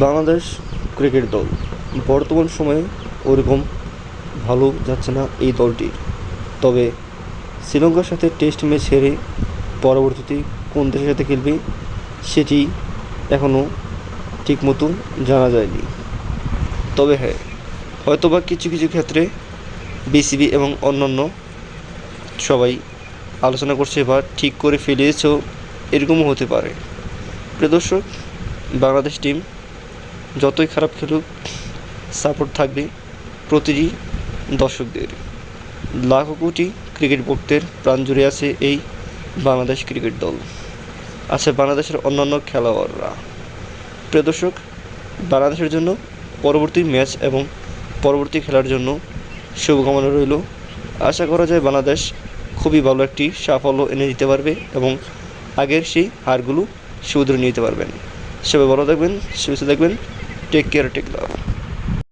Bangladesh cricket দল। বর্তমান সময়ে ওরকম ভালো যাচ্ছে না এই দলটির তবে শ্রীলঙ্কার সাথে টেস্ট ম্যাচ হেরে পরবর্তীতে কোন দেশের সাথে খেলবে, সেটি এখনও ঠিকমতো জানা যায়নি। তবে হ্যাঁ হয়তোবা কিছু কিছু ক্ষেত্রে বিসিবি এবং অন্যান্য সবাই আলোচনা করছে বা ঠিক করে ফেলেছেও এরকমও হতে পারে। প্রিয় দর্শক, বাংলাদেশ টিম যতই খারাপ খেলুক সাপোর্ট থাকবে প্রতিটি দর্শকদের। লাখো কোটি ক্রিকেট ভক্তের প্রাণ জুড়ে আছে এই বাংলাদেশ ক্রিকেট দল। আছে বাংলাদেশের অন্যান্য খেলোয়াড়রা। প্রিয় দর্শক, বাংলাদেশের জন্য পরবর্তী ম্যাচ এবং পরবর্তী খেলার জন্য শুভকামনা রইল। আশা করা যায় বাংলাদেশ খুবই ভালো একটি সাফল্য এনে দিতে পারবে এবং আগের সেই হারগুলো শুধরে নিতে পারবেন। সবাই ভালো থাকবেন, সুস্থ থাকবেন। Take care, take love.